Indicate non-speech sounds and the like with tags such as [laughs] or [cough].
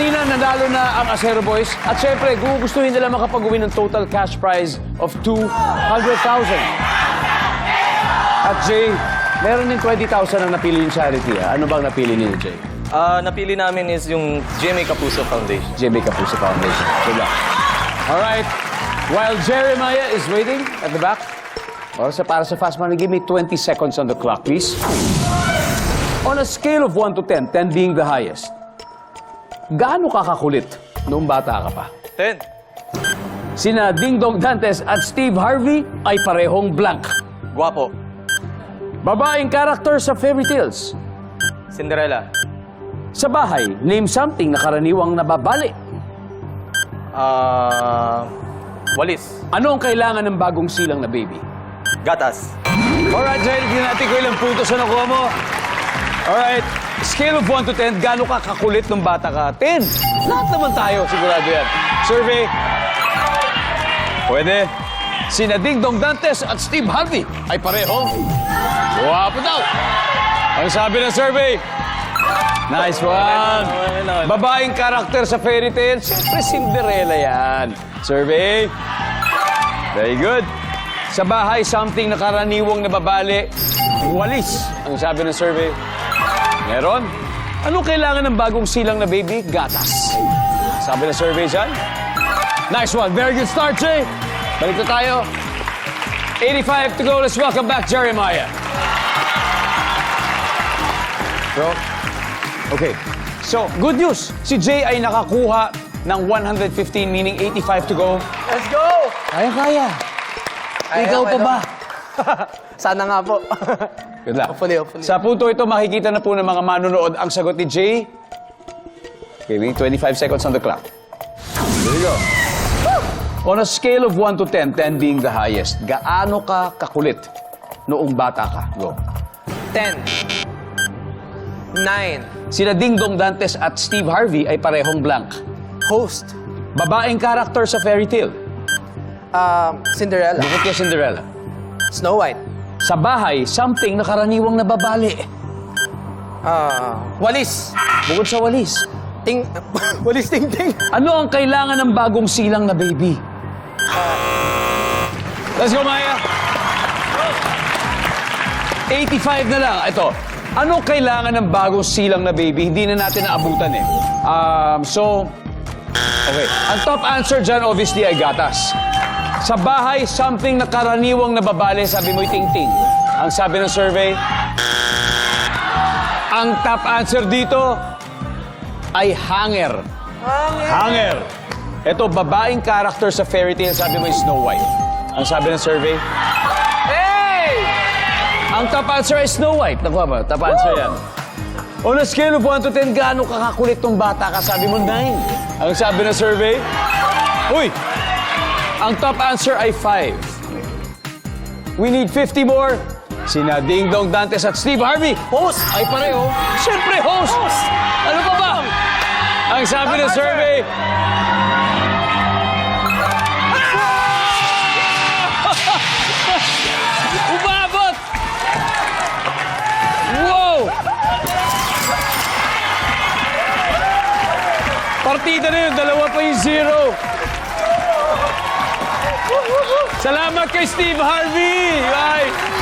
kanina nanalo na ang Acero Boys. At syempre, gugustuhin nila makapag-uwi ng total cash prize of 200,000. At Jay, meron din 20,000 ang napili yung charity. ah. Ano bang napili niyo, Jay? Ah, napili namin is yung GMA Kapuso Foundation. JB Kapuso Foundation. Good luck. All right. While Jeremiah is waiting at the back, or sa para sa fast money, give me 20 seconds on the clock, please. On a scale of 1 to 10, 10 being the highest, gaano ka kakulit noong bata ka pa? 10. Sina Ding Dong Dantes at Steve Harvey ay parehong blank. Guwapo. Babaeng karakter sa fairy tales. Cinderella. Sa bahay, name something na karaniwang nababali. Ah, Walis. Ano ang kailangan ng bagong silang na baby? Gatas. Alright, Jay, tignan natin ko ilang puntos na nakuha mo. Alright, scale of 1 to 10, gaano ka kakulit nung bata ka? 10. Lahat naman tayo, sigurado yan. Survey. Pwede. Sina Ding Dong Dantes at Steve Harvey ay pareho. Guwapo daw. Ang sabi ng survey. Nice one. Babaeng karakter sa fairy tale, siyempre Cinderella yan. Survey. Very good. Sa bahay, something na karaniwang nababali, walis. Ang sabi ng survey. Meron. Anong kailangan ng bagong silang na baby? Gatas. Sabi ng survey dyan. Nice one. Very good start, Jay. Balik na tayo. 85 to go. Let's welcome back Jeremiah. Bro. Okay. So, good news. Si Jay ay nakakuha ng 115, meaning 85 to go. Let's go! Kaya, kaya. Kaya, Ikaw pa ba? [laughs] Sana nga po. [laughs] Good luck. Hopefully, hopefully. Sa punto ito, makikita na po ng mga manonood ang sagot ni Jay. Giving 25 seconds on the clock. There you go. On a scale of 1 to 10, 10 being the highest, gaano ka kakulit noong bata ka? Go. 10. 9. Sina Ding Dong Dantes at Steve Harvey ay parehong blank. Host. Babaeng karakter sa fairy tale. Um, Cinderella. Bukod kay Cinderella. Snow White. Sa bahay, something na karaniwang nababali. Uh, Walis. Bukod sa walis. Ting... [laughs] Walis Ting Ting. Ano ang kailangan ng bagong silang na baby? Let's go, Maya! 85 na lang. Ito. Ano kailangan ng bagong silang na baby? Hindi na natin naabutan eh. Um, so, okay. Ang top answer dyan, obviously, ay gatas. Sa bahay, something na karaniwang nababali, sabi mo'y ting-ting. Ang sabi ng survey, ang top answer dito ay hanger. Hanger. Ito, babaeng character sa fairy tale, sabi mo yung Snow White. Ang sabi ng survey, Hey! ang top answer ay Snow White. Nakuha ba? Top answer yan. On a scale of 1 to 10, gaano ka kakulit tong bata ka? Sabi mo 9. Ang sabi ng survey, Uy! Ang top answer ay 5. We need 50 more. Sina Ding Dong Dantes at Steve Harvey. Host! Ay pareho. Siyempre, host! Ano pa ba? Ang sabi ng survey, [laughs] Umabot! Wow! Partida na yun, dalawa pa yung zero. Salamat kay Steve Harvey! Ay!